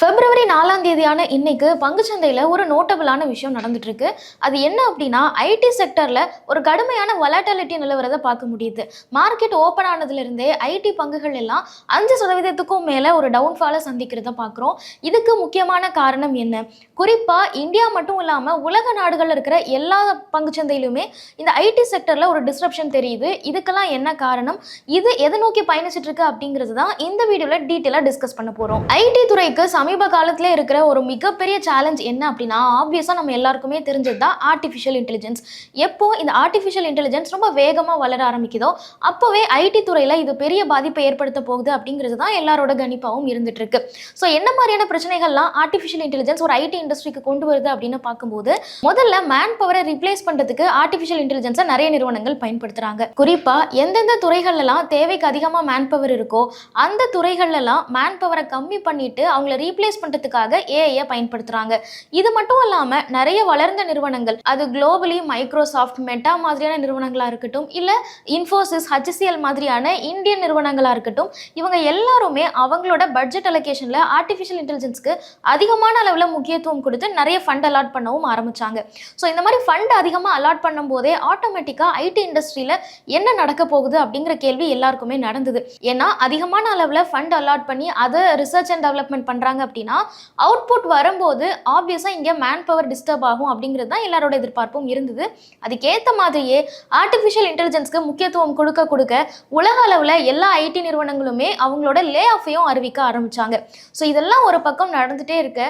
பிப்ரவரி நாலாம் தேதியான இன்னைக்கு பங்குச்சந்தையில் ஒரு நோட்டபிளான விஷயம் நடந்துட்டு இருக்கு அது என்ன அப்படின்னா ஐடி செக்டரில் ஒரு கடுமையான வலாட்டாலிட்டி நிலவரதை பார்க்க முடியுது. மார்க்கெட் ஓப்பன் ஆனதுலேருந்தே ஐடி பங்குகள் எல்லாம் அஞ்சு சதவீதத்துக்கும் மேலே ஒரு டவுன்ஃபாலை சந்திக்கிறத பார்க்குறோம். இதுக்கு முக்கியமான காரணம் என்ன? குறிப்பாக இந்தியா மட்டும் இல்லாமல் உலக நாடுகளில் இருக்கிற எல்லா பங்குச்சந்தையிலுமே இந்த ஐடி செக்டரில் ஒரு டிஸ்ரப்ஷன் தெரியுது. இதுக்கெல்லாம் என்ன காரணம்? இது எதை நோக்கி பயணிச்சிட்டு இருக்கு அப்படிங்கிறது தான் இந்த வீடியோவில் டீட்டெயிலாக டிஸ்கஸ் பண்ண போகிறோம் ஐடி துறைக்கு சமீப சமீப காலத்தில் இருக்கிற ஒரு மிகப்பெரிய சேலஞ்ச் என்ன அப்படின்னா ஆப்வியஸாக நம்ம எல்லாருக்குமே தெரிஞ்சது தான் ஆர்டிஃபிஷியல் இன்டெலிஜென்ஸ் எப்போ இந்த ஆர்டிஃபிஷியல் இன்டெலிஜென்ஸ் ரொம்ப வேகமாக வளர ஆரம்பிக்குதோ அப்போவே ஐடி துறையில் இது பெரிய பாதிப்பை ஏற்படுத்த போகுது அப்படிங்கிறது தான் எல்லாரோட கணிப்பாகவும் இருந்துட்டு இருக்கு ஸோ என்ன மாதிரியான பிரச்சனைகள்லாம் ஆர்டிஃபிஷியல் இன்டெலிஜென்ஸ் ஒரு ஐடி இண்டஸ்ட்ரிக்கு கொண்டு வருது அப்படின்னு பார்க்கும்போது முதல்ல மேன் பவரை ரிப்ளேஸ் பண்ணுறதுக்கு ஆர்டிஃபிஷியல் இன்டெலிஜென்ஸை நிறைய நிறுவனங்கள் பயன்படுத்துகிறாங்க குறிப்பாக எந்தெந்த துறைகள்லாம் தேவைக்கு அதிகமாக மேன் பவர் இருக்கோ அந்த துறைகள்லாம் மேன் பவரை கம்மி பண்ணிட்டு அவங்கள ரீப்ளேஸ் பண்ணுறதுக்காக ஏஐயை பயன்படுத்துகிறாங்க இது மட்டும் இல்லாமல் நிறைய வளர்ந்த நிறுவனங்கள் அது குளோபலி மைக்ரோசாஃப்ட் மெட்டா மாதிரியான நிறுவனங்களாக இருக்கட்டும் இல்லை இன்ஃபோசிஸ் ஹச்சிசிஎல் மாதிரியான இந்தியன் நிறுவனங்களாக இருக்கட்டும் இவங்க எல்லாருமே அவங்களோட பட்ஜெட் அலோகேஷனில் ஆர்டிஃபிஷியல் இன்டெலிஜென்ஸ்க்கு அதிகமான அளவில் முக்கியத்துவம் கொடுத்து நிறைய ஃபண்ட் அலாட் பண்ணவும் ஆரம்பித்தாங்க ஸோ இந்த மாதிரி ஃபண்ட் அதிகமாக அலாட் பண்ணும்போதே ஆட்டோமேட்டிக்காக ஐடி இண்டஸ்ட்ரியில் என்ன நடக்க போகுது அப்படிங்கிற கேள்வி எல்லாருக்குமே நடந்தது. ஏன்னா அதிகமான அளவில் ஃபண்ட் அலாட் பண்ணி அதை ரிசர்ச் அண்ட் டெவலப்மெண்ட் பண்ணுறாங்க அப்படின்னா அவுட்புட் வரும்போது ஆப்வியஸாக இங்கே மேன் பவர் டிஸ்டர்ப் ஆகும் அப்படிங்கிறது தான் எல்லாரோட எதிர்பார்ப்பும் இருந்தது. அதுக்கேற்ற மாதிரியே ஆர்டிஃபிஷியல் இன்டெலிஜென்ஸ்க்கு முக்கியத்துவம் கொடுக்க கொடுக்க உலக அளவில் எல்லா ஐடி நிறுவனங்களுமே அவங்களோட லே ஆஃபையும் அறிவிக்க ஆரம்பிச்சாங்க. ஸோ இதெல்லாம் ஒரு பக்கம் நடந்துகிட்டே இருக்க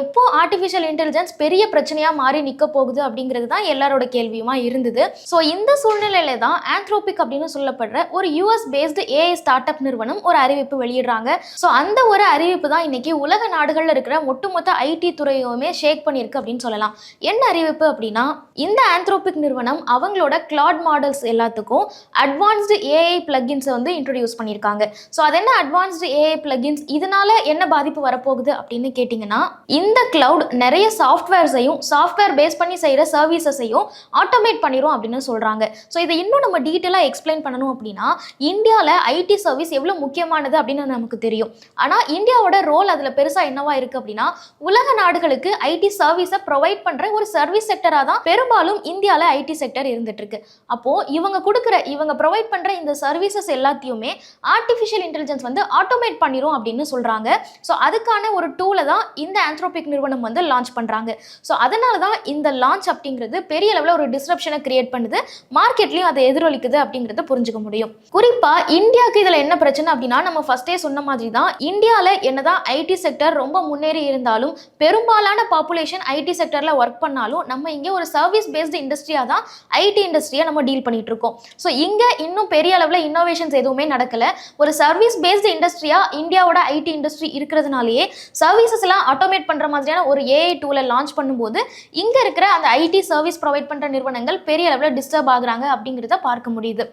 எப்போ ஆர்டிஃபிஷியல் இன்டெலிஜென்ஸ் பெரிய பிரச்சனையாக மாறி நிற்க போகுது அப்படிங்கிறது தான் எல்லாரோட கேள்வியுமா இருந்தது. ஸோ இந்த சூழ்நிலையில தான் ஆந்த்ரோபிக் அப்படின்னு சொல்லப்படுற ஒரு US based AI start up நிறுவனம் ஒரு அறிவிப்பு வெளியிடுறாங்க. ஸோ அந்த ஒரு அறிவிப்பு தான் இன்னைக்கு உலக நாடுகளில் இருக்கிற ஒட்டுமொத்த ஐடி துறையுமே ஷேக் பண்ணியிருக்கு அப்படின்னு சொல்லலாம். என்ன அறிவிப்பு அப்படின்னா இந்த ஆந்த்ரோபிக் நிறுவனம் அவங்களோட கிளாட் மாடல்ஸ் எல்லாத்துக்கும் அட்வான்ஸ்டு ஏஐ பிளகின்ஸை வந்து இன்ட்ரடியூஸ் பண்ணியிருக்காங்க. ஸோ அது என்ன அட்வான்ஸ்டு ஏஐ பிளகின்ஸ் இதனால என்ன பாதிப்பு வரப்போகுது அப்படின்னு கேட்டிங்கன்னா இந்த கிளவுட் நிறைய சாஃப்ட்வேர்ஸையும் சாஃப்ட்வேர் பேஸ் பண்ணி செய்கிற சர்வீசஸையும் ஆட்டோமேட் பண்ணிடும் அப்படின்னு சொல்கிறாங்க ஸோ இதை இன்னும் நம்ம டீட்டெயிலாக எக்ஸ்பிளைன் பண்ணணும் அப்படின்னா இந்தியாவில் ஐடி சர்வீஸ் எவ்வளோ முக்கியமானது அப்படின்னு நமக்கு தெரியும். ஆனால் இந்தியாவோட ரோல் அதில் பெருசாக என்னவா இருக்கு அப்படின்னா உலக நாடுகளுக்கு ஐடி சர்வீஸை ப்ரொவைட் பண்ற ஒரு சர்வீஸ் செக்டரா தான் பெரும்பாலும் இந்தியாவில் ஐடி செக்டர் இருந்துட்டு இருக்கு. அப்போ இவங்க கொடுக்குற இவங்க ப்ரொவைட் பண்ற இந்த சர்வீசஸ் எல்லாத்தையுமே ஆர்டிஃபிஷியல் இன்டெலிஜென்ஸ் வந்து ஆட்டோமேட் பண்ணிரும் அப்படின்னு சொல்றாங்க. ஸோ அதுக்கான ஒரு டூலை தான் இந்த ஆந்த்ரோபிக் நிறுவனம் வந்து லான்ச் பண்ணுறாங்க ஸோ அதனால தான் இந்த லான்ச் அப்படிங்கிறது பெரிய அளவில் ஒரு டிஸ்ரப்ஷனை கிரியேட் பண்ணுது. மார்க்கெட்லையும் அதை எதிரொலிக்குது அப்படிங்கிறத புரிஞ்சுக்க முடியும். குறிப்பாக இந்தியாவுக்கு இதில் என்ன பிரச்சனை அப்படின்னா நம்ம ஃபர்ஸ்டே சொன்ன மாதிரி தான் இந்தியாவில் என்னதான் ஐடி செக்டர் செக்டர் ரொம்ப முன்னேறி இருந்தாலும் பெரும்பாலான பாப்புலேஷன் ஐடி செக்டரில் ஒர்க் பண்ணாலும் நம்ம இங்கே ஒரு சர்வீஸ் பேஸ்டு இண்டஸ்ட்ரியாக தான் ஐடி இண்டஸ்ட்ரியை நம்ம டீல் பண்ணிட்டு இருக்கோம். ஸோ இங்கே இன்னும் பெரிய அளவில் இன்னோவேஷன்ஸ் எதுவுமே நடக்கலை. ஒரு சர்வீஸ் பேஸ்டு இண்டஸ்ட்ரியாக இந்தியாவோட ஐடி இண்டஸ்ட்ரி இருக்கிறதுனாலேயே சர்வீசஸ்லாம் ஆட்டோமேட் பண்ணுற மாதிரியான ஒரு ஏஐ டூலை லான்ச் பண்ணும்போது இங்கே இருக்கிற அந்த ஐடி சர்வீஸ் ப்ரொவைட் பண்ணுற நிறுவனங்கள் பெரிய அளவில் டிஸ்டர்ப் ஆகுறாங்க அப்படிங்கிறத பார்க்க முடியுது.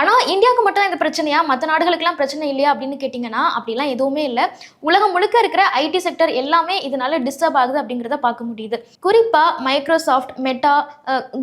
ஆனால் இந்தியாவுக்கு மட்டும் தான் இந்த பிரச்சனையா? மற்ற நாடுகளுக்கெல்லாம் பிரச்சனை இல்லையா அப்படின்னு கேட்டிங்கன்னா அப்படிலாம் எதுவுமே இல்லை. உலகம் முழுக்க இருக்கிற ஐடி செக்டர் எல்லாமே இதனால டிஸ்டர்ப் ஆகுது அப்படிங்கிறத பார்க்க முடியுது. குறிப்பாக மைக்ரோசாஃப்ட் மெட்டா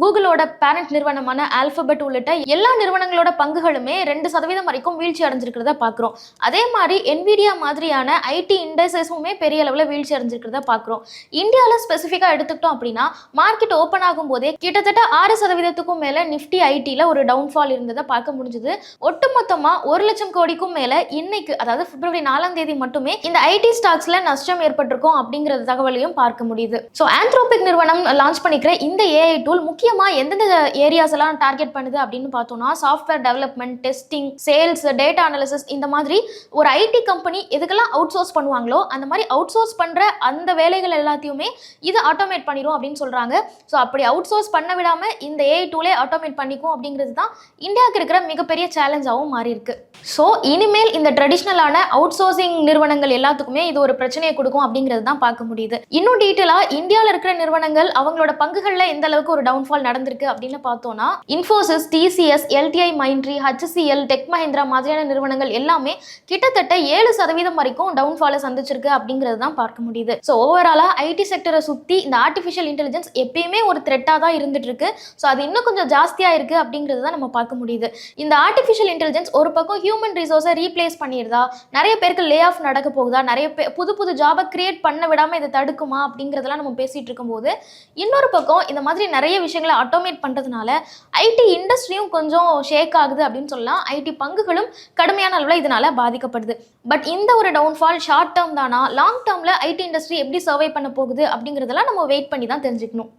கூகுளோட பேரண்ட் நிறுவனமான ஆல்பபெட் உள்ளிட்ட எல்லா நிறுவனங்களோட பங்குகளுமே ரெண்டு சதவீதம் வரைக்கும் வீழ்ச்சி அடைஞ்சிருக்கிறத பார்க்குறோம். அதே மாதிரி என்விடியா மாதிரியான ஐடி இண்டஸ்ட்ரீஸுமே பெரிய அளவில் வீழ்ச்சி அடைஞ்சிருக்கிறத பார்க்குறோம். இந்தியாவில் ஸ்பெசிஃபிக்காக எடுத்துக்கிட்டோம் அப்படின்னா மார்க்கெட் ஓப்பன் ஆகும் போதே கிட்டத்தட்ட ஆறு சதவீதத்துக்கும் மேலே நிஃப்டி ஐடியில் ஒரு டவுன்ஃபால் இருந்ததை பார்க்க முடிஞ்சது. ஒட்டுமொத்தமா ஒரு லட்சம் கோடிக்கும் மேல இன்னைக்கு அதாவது பிப்ரவரி நாலாம் தேதி மட்டுமே இந்த ஐடி ஸ்டாக்ஸ்ல நஷ்டம் ஏற்பட்டிருக்கும் அப்படிங்கிற தகவலையும் பார்க்க முடியுது. ஸோ ஆந்த்ரோபிக் நிறுவனம் லான்ச் பண்ணிக்கிற இந்த ஏஐ டூல் முக்கியமா எந்தெந்த ஏரியாஸ் எல்லாம் டார்கெட் பண்ணுது அப்படின்னு பார்த்தோம்னா software development testing sales data analysis இந்த மாதிரி ஒரு ஐடி கம்பெனி எதுக்கெல்லாம் அவுட் சோர்ஸ் பண்ணுவாங்களோ அந்த மாதிரி அவுட் சோர்ஸ் பண்ற அந்த வேலைகள் எல்லாத்தையுமே இது ஆட்டோமேட் பண்ணிடும் அப்படின்னு சொல்றாங்க. ஸோ அப்படி அவுட் சோர்ஸ் பண்ண விடாம இந்த ஏஐ டூலே ஆட்டோமேட் பண்ணிக்கும் அப்படிங்கிறது தான் இந்தியாவுக்கு இருக்கிற மிகப்பெரிய சேலஞ்சாகவும் மாறி இருக்கு ஸோ இனிமேல் இந்த ட்ரெடிஷ்னலான அவுட் சோர்சிங் நிறுவனங்கள் எல்லாத்துக்குமே இது ஒரு பிரச்சனையை கொடுக்கும் அப்படிங்கிறது தான் பார்க்க முடியுது. இன்னும் டீட்டெயிலாக இந்தியாவில் இருக்கிற நிறுவனங்கள் அவங்களோட பங்குகளில் எந்த அளவுக்கு ஒரு டவுன்ஃபால் நடந்திருக்கு அப்படின்னு பார்த்தோம்னா Infosys TCS LTI Mindtree HCL Tech Mahindra மாதிரியான நிறுவனங்கள் எல்லாமே கிட்டத்தட்ட ஏழு சதவீதம் வரைக்கும் டவுன்ஃபாலை சந்திச்சிருக்கு அப்படிங்கிறது தான் பார்க்க முடியுது. ஸோ ஓவராலாக ஐடி செக்டரை சுற்றி இந்த ஆர்டிஃபிஷியல் இன்டெலிஜென்ஸ் எப்பயுமே ஒரு த்ரெட்டாக தான் இருந்துட்டு இருக்கு. ஸோ அது இன்னும் கொஞ்சம் ஜாஸ்தியாக இருக்குது அப்படிங்கிறது தான் நம்ம பார்க்க முடியுது. இந்த ஆர்டிஃபிஷியல் இன்டெலிஜென்ஸ் ஒரு பக்கம் ஹியூமன் ரிசோர்ஸை ரீப்ளேஸ் பண்ணிடுதா நிறைய பேருக்கு லே ஆஃப் நடக்க போகுதா? நிறைய பே புது புது ஜாபை கிரியேட் பண்ண விடாமல் இதை தடுக்குமா? அப்படிங்கிறதெல்லாம் நம்ம பேசிகிட்டு இருக்கும்போது இன்னொரு பக்கம் இந்த மாதிரி நிறைய விஷயங்களை ஆட்டோமேட் பண்ணுறதுனால ஐடி இண்டஸ்ட்ரியும் கொஞ்சம் ஷேக் ஆகுது அப்படின்னு சொல்லலாம். ஐடி பங்குகளும் கடுமையான அளவில் இதனால் பாதிக்கப்படுது. பட் இந்த ஒரு டவுன்ஃபால் ஷார்ட் டேர்ம் தானா? லாங் டேர்மில் ஐடி இண்டஸ்ட்ரி எப்படி சர்வை பண்ண போகுது? அப்படிங்கிறதெல்லாம் நம்ம வெயிட் பண்ணி தான் தெரிஞ்சுக்கணும்.